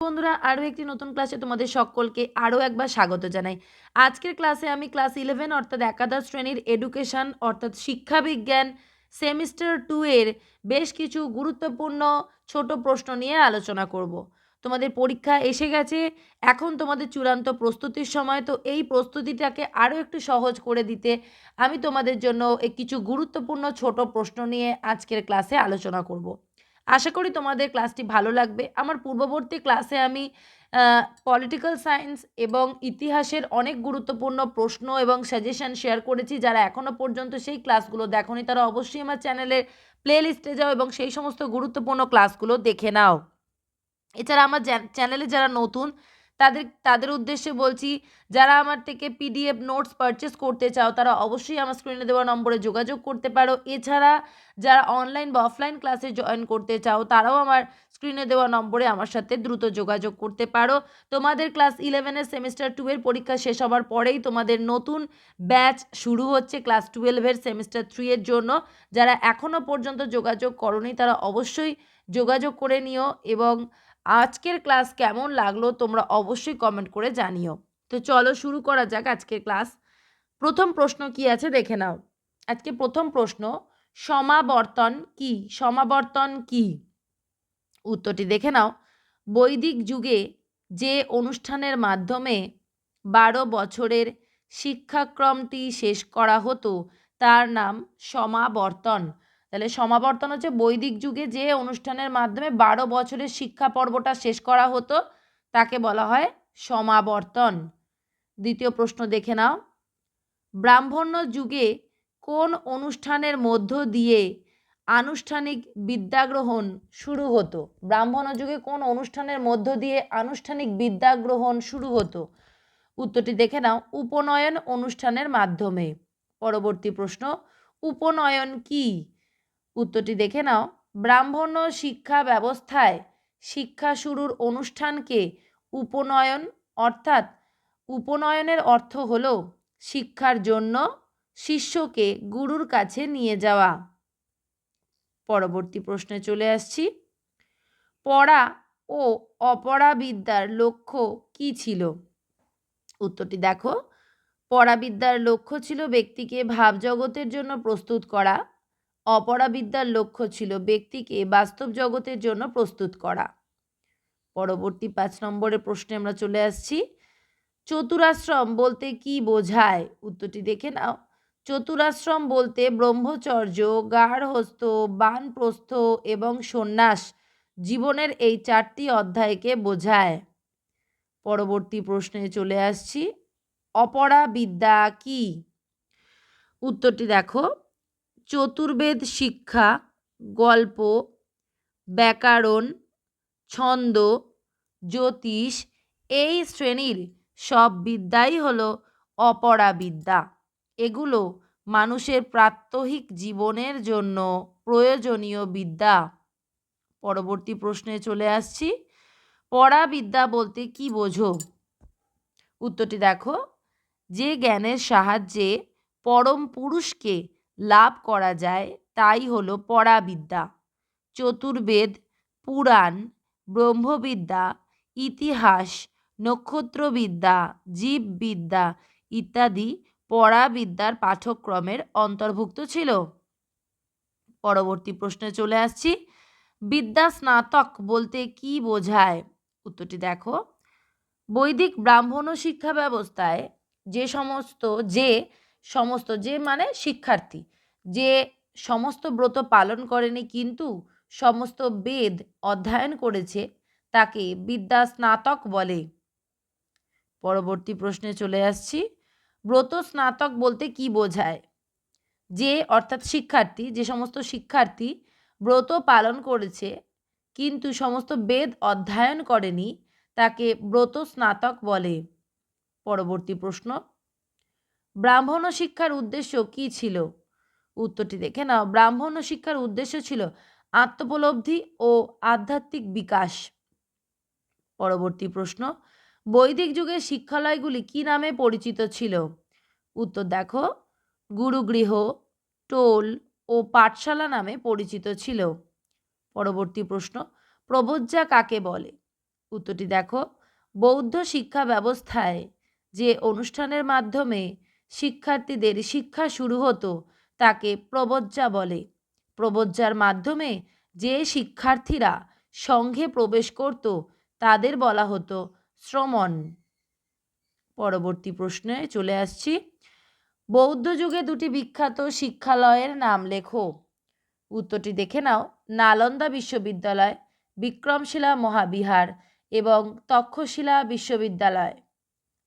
বন্ধুরা, আরও একটি নতুন ক্লাসে তোমাদের সকলকে আরও একবার স্বাগত জানাই। আজকের ক্লাসে আমি ক্লাস ইলেভেন, অর্থাৎ একাদশ শ্রেণির এডুকেশন অর্থাৎ শিক্ষাবিজ্ঞান সেমিস্টার টু এর বেশ কিছু গুরুত্বপূর্ণ ছোট প্রশ্ন নিয়ে আলোচনা করব। তোমাদের পরীক্ষা এসে গেছে, এখন তোমাদের চূড়ান্ত প্রস্তুতির সময়, তো এই প্রস্তুতিটাকে আরও একটু সহজ করে দিতে আমি তোমাদের জন্য কিছু গুরুত্বপূর্ণ ছোট প্রশ্ন নিয়ে আজকের ক্লাসে আলোচনা করব। আশা করি তোমাদের ক্লাসটি ভালো লাগবে। আমার পূর্ববর্তী ক্লাসে আমি পলিটিক্যাল সায়েন্স এবং ইতিহাসের অনেক গুরুত্বপূর্ণ প্রশ্ন এবং সাজেশন শেয়ার করেছি। যারা এখনও পর্যন্ত সেই ক্লাসগুলো দেখোনি, তারা অবশ্যই আমার চ্যানেলের প্লে লিস্টে যাও এবং সেই সমস্ত গুরুত্বপূর্ণ ক্লাসগুলো দেখে নাও। এছাড়া আমার চ্যানেলে যারা নতুন তাদের তাদের উদ্দেশ্যে বলছি, যারা আমার থেকে পিডিএফ নোটস পারচেস করতে চাও, তারা অবশ্যই আমার স্ক্রিনে দেওয়া নম্বরে যোগাযোগ করতে পারো। এছাড়া, যারা অনলাইন বা অফলাইন ক্লাসে জয়েন করতে চাও, তারাও আমার স্ক্রিনে দেওয়া নম্বরে আমার সাথে দ্রুত যোগাযোগ করতে পারো। তোমাদের ক্লাস ইলেভেনের সেমিস্টার টু এর পরীক্ষা শেষ হওয়ার পরেই তোমাদের নতুন ব্যাচ শুরু হচ্ছে ক্লাস টুয়েলভের সেমিস্টার থ্রি এর জন্য। যারা এখনও পর্যন্ত যোগাযোগ করনি, তারা অবশ্যই যোগাযোগ করে নিও এবং আজকের ক্লাস কেমন লাগল তোমরা অবশ্যই কমেন্ট করে জানিও। তো চলো শুরু করা যাক আজকের ক্লাস। প্রথম প্রশ্ন কি আছে দেখে নাও। আজকে প্রথম প্রশ্ন, সমাবর্তন কি? সমাবর্তন কি? উত্তরটি দেখে নাও। বৈদিক যুগে যে অনুষ্ঠানের মাধ্যমে বারো বছরের শিক্ষাক্রমটি শেষ করা হতো, তার নাম সমাবর্তন। তাহলে সমাবর্তন হচ্ছে বৈদিক যুগে যে অনুষ্ঠানের মাধ্যমে বারো বছরের শিক্ষা পর্বটা শেষ করা হতো, তাকে বলা হয় সমাবর্তন। দ্বিতীয় প্রশ্ন দেখে নাও। ব্রাহ্মণ্য যুগে কোন অনুষ্ঠানের মধ্য দিয়ে আনুষ্ঠানিক বিদ্যাগ্রহণ শুরু হতো? ব্রাহ্মণ যুগে কোন অনুষ্ঠানের মধ্য দিয়ে আনুষ্ঠানিক বিদ্যাগ্রহণ শুরু হতো? উত্তরটি দেখে নাও। উপনয়ন অনুষ্ঠানের মাধ্যমে। পরবর্তী প্রশ্ন, উপনয়ন কি? উত্তরটি দেখে নাও। ব্রাহ্মণ্য শিক্ষা ব্যবস্থায় শিক্ষা শুরুর অনুষ্ঠানকে উপনয়ন অর্থাৎ উপনয়নের অর্থ হল শিক্ষার জন্য শিষ্যকে গুরুর কাছে নিয়ে যাওয়া। পরবর্তী প্রশ্নে চলে আসছি। পড়া ও অপরাবিদ্যার লক্ষ্য কি ছিল? উত্তরটি দেখো। পড়াবিদ্যার লক্ষ্য ছিল ব্যক্তিকে ভাবজগতের জন্য প্রস্তুত করা। অপরাবিদ্যার লক্ষ্য ছিল ব্যক্তিকে বাস্তব জগতের জন্য প্রস্তুত করা। পরবর্তী পাঁচ নম্বরের প্রশ্নে আমরা চলে আসছি। চতুরাশ্রম বলতে কি বোঝায়? উত্তরটি দেখে নাও। চতুরাশ্রম বলতে ব্রহ্মচর্য, গার্হস্থ, বানপ্রস্থ এবং সন্ন্যাস জীবনের এই চারটি অধ্যায়কে বোঝায়। পরবর্তী প্রশ্নে চলে আসছি। অপরা বিদ্যা কি? উত্তরটি দেখো। চতুর্বেদ শিক্ষা, গল্প, ব্যাকরণ, ছন্দ, জ্যোতিষ, এই শ্রেণির সব বিদ্যাই হলো অপরাবিদ্যা। এগুলো মানুষের প্রাত্যহিক জীবনের জন্য প্রয়োজনীয় বিদ্যা। পরবর্তী প্রশ্নে চলে আসছি। পড়াবিদ্যা বলতে কি বোঝো? উত্তরটি দেখো। যে জ্ঞানের সাহায্যে পরম পুরুষকে লাভ করা যায়, তাই হলো পরাবিদ্যা। চতুর্বেদ, পুরাণ, ব্রহ্মবিদ্যা, ইতিহাস, নক্ষত্রবিদ্যা, জীববিদ্যা ইত্যাদি পরাবিদ্যার পাঠ্যক্রমের অন্তর্ভুক্ত ছিল। পরবর্তী প্রশ্নে চলে আসছি। বিদ্যা স্নাতক বলতে কি বোঝায়? উত্তরটি দেখো। বৈদিক ব্রাহ্মণ শিক্ষা ব্যবস্থায় যে সমস্ত যে সমস্ত, যে মানে শিক্ষার্থী। যে সমস্ত ব্রত পালন করেনি কিন্তু সমস্ত বেদ অধ্যয়ন করেছে, তাকে বিদ্যা স্নাতক বলে। পরবর্তী প্রশ্নে চলে আসছি। ব্রত স্নাতক বলতে কি বোঝায়? যে অর্থাৎ শিক্ষার্থী, যে সমস্ত শিক্ষার্থী ব্রত পালন করেছে কিন্তু সমস্ত বেদ অধ্যয়ন করেনি, তাকে ব্রত স্নাতক বলে। পরবর্তী প্রশ্ন ব্রাহ্মণ শিক্ষার উদ্দেশ্য কি ছিল? উত্তরটি দেখে নাও। ব্রাহ্মণ শিক্ষার উদ্দেশ্য ছিল আত্মোপলব্ধি ও আধ্যাত্মিক বিকাশ। পরবর্তী প্রশ্ন, বৈদিক যুগের শিক্ষালয়গুলি কি নামে পরিচিত ছিল? উত্তর দেখো, গুরুগৃহ, টোল ও পাঠশালা নামে পরিচিত ছিল। পরবর্তী প্রশ্ন প্রবজ্জা কাকে বলে? উত্তরটি দেখো, বৌদ্ধ শিক্ষা ব্যবস্থায় যে অনুষ্ঠানের মাধ্যমে শিক্ষার্থীদের শিক্ষা শুরু হতো তাকে প্রবজ্জা বলে। প্রবজ্জার মাধ্যমে যে শিক্ষার্থীরা সংঘে প্রবেশ করত, তাদের বলা হতো শ্রমণ। পরবর্তী প্রশ্নে চলে আসছি। বৌদ্ধ যুগে দুটি বিখ্যাত শিক্ষালয়ের নাম লেখো। উত্তরটি দেখে নাও। নালন্দা বিশ্ববিদ্যালয়, বিক্রমশিলা মহাবিহার এবং তক্ষশিলা বিশ্ববিদ্যালয়।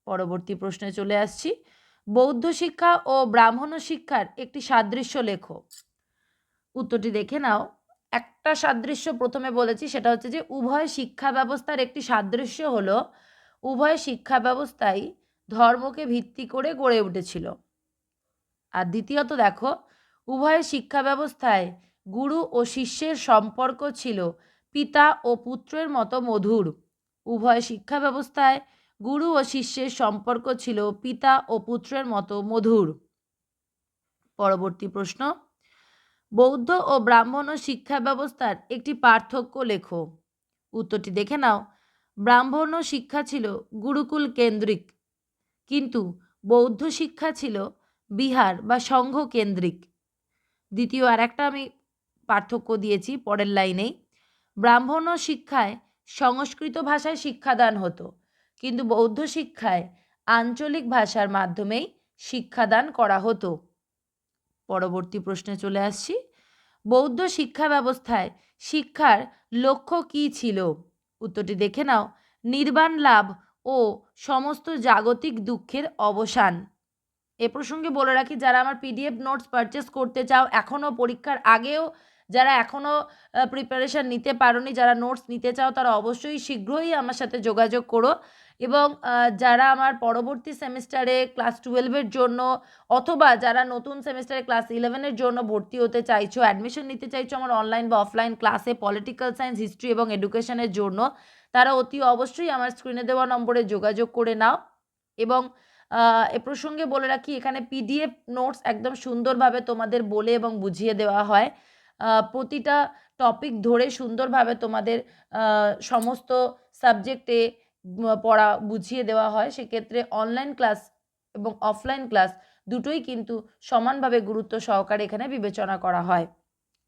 পরবর্তী প্রশ্নে চলে আসছি। বৌদ্ধ শিক্ষা ও ব্রাহ্মণ শিক্ষার একটি সাদৃশ্য লেখো। উত্তরটি দেখে নাও। একটা সাদৃশ্য প্রথমে বলেছি, সেটা হচ্ছে যে উভয় শিক্ষা ব্যবস্থার একটি সাদৃশ্য হলো, উভয় শিক্ষা ব্যবস্থাই ধর্মকে ভিত্তি করে গড়ে উঠেছিল। আর দ্বিতীয়ত দেখো, উভয় শিক্ষা ব্যবস্থায় গুরু ও শিষ্যের সম্পর্ক ছিল পিতা ও পুত্রের মতো মধুর। উভয় শিক্ষা ব্যবস্থায় গুরু ও শিষ্যের সম্পর্ক ছিল পিতা ও পুত্রের মতো মধুর। পরবর্তী প্রশ্ন, বৌদ্ধ ও ব্রাহ্মণ ও শিক্ষা ব্যবস্থার একটি পার্থক্য লেখো। উত্তরটি দেখে নাও, ব্রাহ্মণ ও শিক্ষা ছিল গুরুকুল কেন্দ্রিক, কিন্তু বৌদ্ধ শিক্ষা ছিল বিহার বা সংঘ কেন্দ্রিক। দ্বিতীয় আর একটা আমি পার্থক্য দিয়েছি পরের লাইনেই, ব্রাহ্মণ শিক্ষায় সংস্কৃত ভাষায় শিক্ষাদান হতো। কিন্তু বৌদ্ধ শিক্ষায় আঞ্চলিক ভাষার মাধ্যমেই শিক্ষাদান করা হতো। পরবর্তী প্রশ্নে চলে আসছি। বৌদ্ধ শিক্ষা ব্যবস্থায় শিক্ষার লক্ষ্য কী ছিল? উত্তরটি দেখে নাও। নির্বাণ লাভ ও সমস্ত জাগতিক দুঃখের অবসান। এ প্রসঙ্গে বলে রাখি, যারা আমার পিডিএফ নোটস পারচেস করতে চাও, এখনও পরীক্ষার আগেও, যারা এখনও প্রিপারেশান নিতে পারোনি, যারা নোটস নিতে চাও, তারা অবশ্যই শীঘ্রই আমার সাথে যোগাযোগ করো। এবং যারা আমার পরবর্তী সেমিস্টারে ক্লাস টুয়েলভের জন্য অথবা যারা নতুন সেমিস্টারে ক্লাস ইলেভেনের জন্য ভর্তি হতে চাইছো অ্যাডমিশন নিতে চাইছো আমার অনলাইন বা অফলাইন ক্লাসে পলিটিক্যাল সায়েন্স হিস্ট্রি এবং এডুকেশনের জন্য, তারা অতি অবশ্যই আমার স্ক্রিনে দেওয়া নম্বরে যোগাযোগ করে নাও। এবং এ প্রসঙ্গে বলে রাখি, এখানে পিডিএফ নোটস একদম সুন্দরভাবে তোমাদের বলে এবং বুঝিয়ে দেওয়া হয়। প্রতিটা টপিক ধরে সুন্দরভাবে তোমাদের সমস্ত সাবজেক্টে পড়া বুঝিয়ে দেওয়া হয়, সেক্ষেত্রে অনলাইন ক্লাস এবং অফলাইন ক্লাস দুটোই কিন্তু সমানভাবে গুরুত্ব সহকারে এখানে বিবেচনা করা হয়।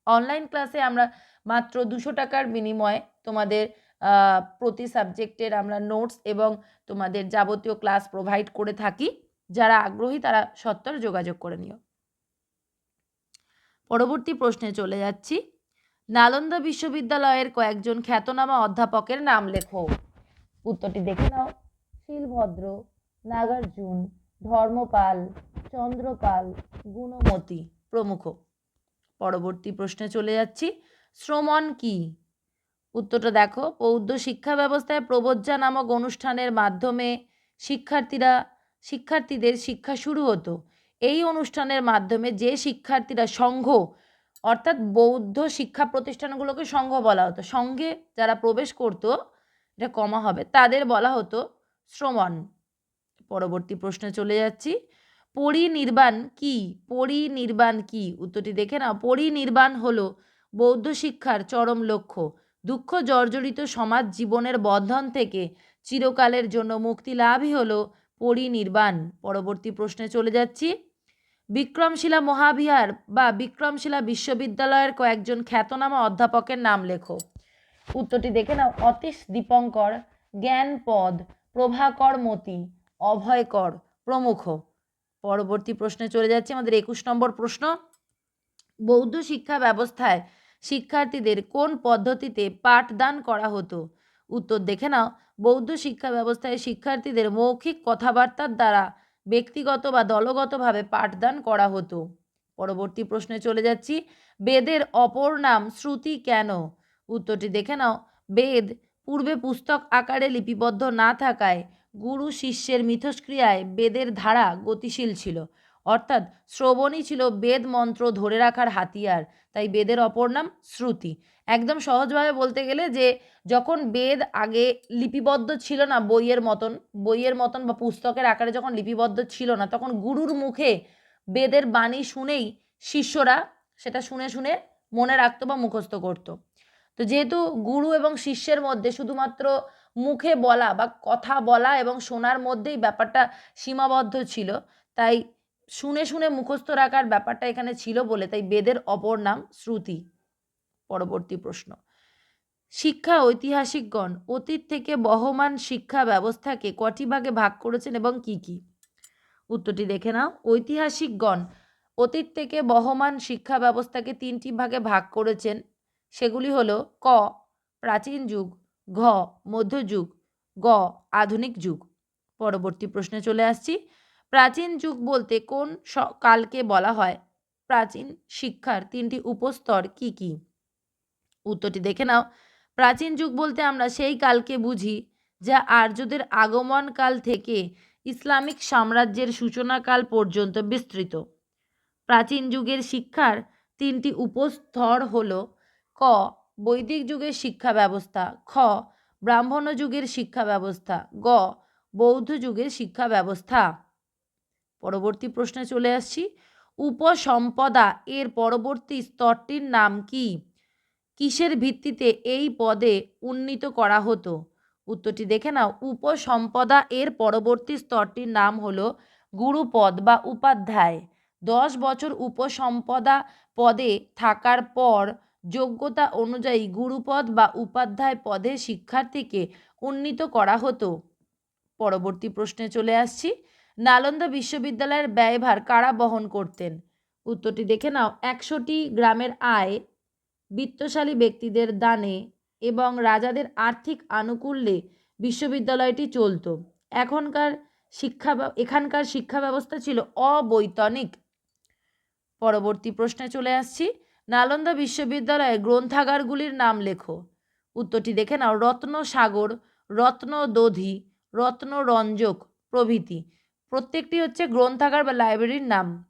অনলাইন ক্লাসে আমরা মাত্র দুশো টাকার বিনিময়ে তোমাদের প্রতি সাবজেক্টের আমরা নোটস এবং তোমাদের যাবতীয় ক্লাস প্রোভাইড করে থাকি। যারা আগ্রহী তারা সত্তর যোগাযোগ করে নিও। পরবর্তী প্রশ্নে চলে যাচ্ছি। নালন্দা বিশ্ববিদ্যালয়ের কয়েকজন খ্যাতনামা অধ্যাপকের নাম লেখো। উত্তরটি দেখে নাও। শিলভদ্র, নাগার্জুন, ধর্মপাল, চন্দ্রপাল, গুণমতী প্রমুখ। পরবর্তী প্রশ্নে চলে যাচ্ছি, শ্রমণ কি? উত্তরটা দেখো, বৌদ্ধ শিক্ষা ব্যবস্থায় প্রবজ্জা নামক অনুষ্ঠানের মাধ্যমে শিক্ষার্থীরা, শিক্ষার্থীদের শিক্ষা শুরু হতো। এই অনুষ্ঠানের মাধ্যমে যে শিক্ষার্থীরা সংঘ, অর্থাৎ বৌদ্ধ শিক্ষা প্রতিষ্ঠানগুলোকে সংঘ বলা হতো সঙ্গে যারা প্রবেশ করত এটা কমা হবে। তাদের বলা হতো শ্রমণ পরবর্তী প্রশ্নে চলে যাচ্ছি। পরিনির্বাণ কি? পরিনির্বাণ কি? উত্তরটি দেখে নাও। পরিনির্বাণ হলো বৌদ্ধ শিক্ষার চরম লক্ষ্য। দুঃখ জর্জরিত সমাজ জীবনের বন্ধন থেকে চিরকালের জন্য মুক্তি লাভই হলো পরিনির্বাণ। পরবর্তী প্রশ্নে চলে যাচ্ছি। বিক্রমশিলা মহাবিহার বা বিক্রমশিলা বিশ্ববিদ্যালয়ের কয়েকজন খ্যাতনামা অধ্যাপকের নাম লেখো। উত্তরটি দেখে নাও। অতীশ দীপঙ্কর, জ্ঞানপদ, প্রভাকর মতি, অভয়কর প্রমুখ। পরবর্তী প্রশ্নে চলে যাচ্ছে, আমাদের একুশ নম্বর প্রশ্ন। বৌদ্ধ শিক্ষা ব্যবস্থায় শিক্ষার্থীদের কোন পদ্ধতিতে পাঠদান করা হতো? উত্তর দেখে নাও। বৌদ্ধ শিক্ষা ব্যবস্থায় শিক্ষার্থীদের মৌখিক কথাবার্তার দ্বারা ব্যক্তিগত বা দলগতভাবে পাঠদান করা হতো। পরবর্তী প্রশ্নে চলে যাচ্ছি। বেদের অপর নাম শ্রুতি কেন? উত্তরটি দেখে নাও। বেদ, পূর্বে পুস্তক আকারে লিপিবদ্ধ না থাকায় গুরু শিষ্যের মিথস্ক্রিয়ায় বেদের ধারা গতিশীল ছিল। অর্থাৎ শ্রবণই ছিল বেদ মন্ত্র ধরে রাখার হাতিয়ার, তাই বেদের অপর নাম শ্রুতি। একদম সহজভাবে বলতে গেলে যে, যখন বেদ আগে লিপিবদ্ধ ছিল না বইয়ের মতন বইয়ের মতন বা পুস্তকের আকারে যখন লিপিবদ্ধ ছিল না, তখন গুরুর মুখে বেদের বাণী শুনেই শিষ্যরা সেটা শুনে শুনে মনে রাখতো বা মুখস্থ করতো। তো যেহেতু গুরু এবং শিষ্যের মধ্যে শুধুমাত্র মুখে বলা বা কথা বলা এবং শোনার মধ্যেই ব্যাপারটা সীমাবদ্ধ ছিল, তাই শুনে শুনে মুখস্থ রাখার ব্যাপারটা এখানে ছিল বলে তাই বেদের অপর নাম শ্রুতি। পরবর্তী প্রশ্ন। শিক্ষা ঐতিহাসিকগণ অতীত থেকে বহমান শিক্ষা ব্যবস্থাকে কটি ভাগে ভাগ করেছেন এবং কি কি? উত্তরটি দেখে নাও। ঐতিহাসিকগণ অতীত থেকে বহমান শিক্ষা ব্যবস্থাকে তিনটি ভাগে ভাগ করেছেন। সেগুলি হলো ক, প্রাচীন যুগ, ঘ মধ্যযুগ গ, আধুনিক যুগ। পরবর্তী প্রশ্নে চলে আসছি। প্রাচীন যুগ বলতে কোন কালকে বলা হয়? প্রাচীন শিক্ষার তিনটি উপস্তর কি কি? উত্তরটি দেখে নাও। প্রাচীন যুগ বলতে আমরা সেই কালকে বুঝি, যা আর্যদের আগমন কাল থেকে ইসলামিক সাম্রাজ্যের সূচনাকাল পর্যন্ত বিস্তৃত। প্রাচীন যুগের শিক্ষার তিনটি উপস্তর হল ক, বৈদিক যুগের শিক্ষা ব্যবস্থা। খ, ব্রাহ্মণ যুগের শিক্ষা ব্যবস্থা। গ, বৌদ্ধ যুগের শিক্ষা ব্যবস্থা। পরবর্তী প্রশ্নে চলে আসছি। উপসম্পদা এর পরবর্তী স্তরটির নাম কি? কিসের ভিত্তিতে এই পদে উন্নীত করা হতো? উত্তরটি দেখে নাও। উপসম্পদা এর পরবর্তী স্তরটির নাম হলো গুরুপদ বা উপাধ্যায়। দশ বছর উপসম্পদা পদে থাকার পর যোগ্যতা অনুযায়ী গুরুপদ বা উপাধ্যায় পদে শিক্ষার্থীকে উন্নীত করা হতো। পরবর্তী প্রশ্নে চলে আসছি। নালন্দা বিশ্ববিদ্যালয়ের ব্যয়ভার কারা বহন করতেন? উত্তরটি দেখে নাও। একশোটি গ্রামের আয়, বিত্তশালী ব্যক্তিদের দানে এবং রাজাদের আর্থিক আনুকূল্যে বিশ্ববিদ্যালয়টি চলতো। এখনকার শিক্ষা এখানকার শিক্ষা ব্যবস্থা ছিল অবৈতনিক। পরবর্তী প্রশ্নে চলে আসছি। নালন্দা বিশ্ববিদ্যালয়ে গ্রন্থাগারগুলির নাম লেখো। উত্তরটি দেখে নাও। রত্ন সাগর রত্ন রত্নসাগর, রত্নদধি, রত্নরঞ্জক প্রভৃতি। প্রত্যেকটি হচ্ছে গ্রন্থাগার বা লাইব্রেরির নাম।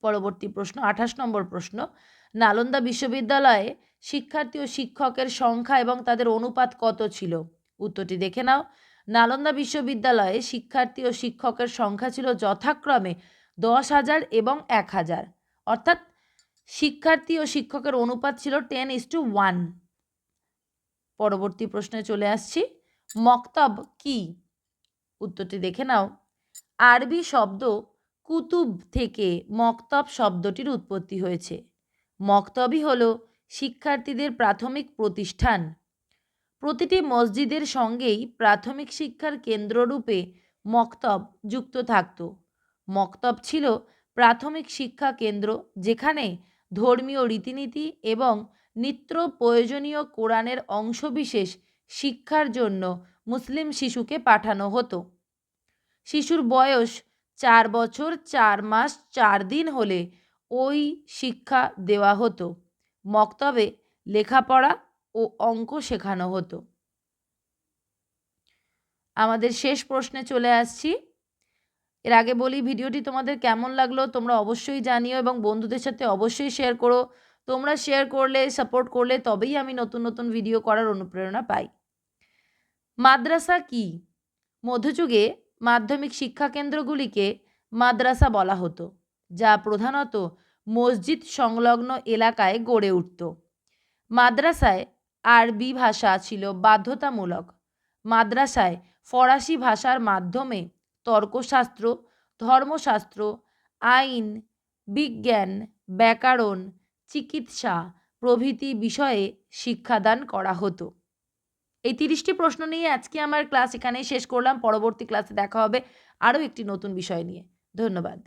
পরবর্তী প্রশ্ন, আঠাশ নম্বর প্রশ্ন। নালন্দা বিশ্ববিদ্যালয়ে শিক্ষার্থী ও শিক্ষকের সংখ্যা এবং তাদের অনুপাত কত ছিল? উত্তরটি দেখে নাও। নালন্দা বিশ্ববিদ্যালয়ে শিক্ষার্থী ও শিক্ষকের সংখ্যা ছিল যথাক্রমে দশ হাজার এবং এক হাজার। অর্থাৎ শিক্ষার্থী ও শিক্ষকের অনুপাত ছিল টেন ইস টু ওয়ান পরবর্তী প্রশ্নে চলে আসছি। মক্তব কি? উত্তরটি দেখে নাও। আরবি শব্দ কুতুব থেকে মক্তব শব্দটির উৎপত্তি হয়েছে। মক্তবই হল শিক্ষার্থীদের প্রাথমিক প্রতিষ্ঠান। প্রতিটি মসজিদের সঙ্গেই প্রাথমিক শিক্ষার কেন্দ্ররূপে মক্তব যুক্ত থাকত। মক্তব ছিল প্রাথমিক শিক্ষা কেন্দ্র যেখানে ধর্মীয় রীতিনীতি এবং নিত্য প্রয়োজনীয় কোরআনের অংশবিশেষ শিক্ষার জন্য মুসলিম শিশুকে পাঠানো হতো। শিশুর বয়স চার বছর চার মাস চার দিন হলে ওই শিক্ষা দেওয়া হতো, মক্তবে লেখাপড়া ও অঙ্ক শেখানো হতো। আমাদের শেষ প্রশ্নে চলে আসছি। এর আগে বলি ভিডিওটি তোমাদের কেমন লাগল, তোমরা অবশ্যই জানিও এবং বন্ধুদের সাথে অবশ্যই শেয়ার করো। তোমরা শেয়ার করলে সাপোর্ট করলে তবেই আমি নতুন নতুন ভিডিও করার অনুপ্রেরণা পাই। মাদ্রাসা কি? মধ্যযুগে মাধ্যমিক শিক্ষা কেন্দ্রগুলিকে মাদ্রাসা বলা হতো, যা প্রধানত মসজিদ সংলগ্ন এলাকায় গড়ে উঠত। মাদ্রাসায় আরবি ভাষা ছিল বাধ্যতামূলক। মাদ্রাসায় ফরাসি ভাষার মাধ্যমে তর্কশাস্ত্র, ধর্মশাস্ত্র, আইন, বিজ্ঞান, ব্যাকরণ, চিকিৎসা প্রভৃতি বিষয়ে শিক্ষাদান করা হতো। এই তিরিশটি প্রশ্ন নিয়ে আজকে আমার ক্লাস এখানেই শেষ করলাম। পরবর্তী ক্লাসে দেখা হবে আরও একটি নতুন বিষয় নিয়ে। ধন্যবাদ।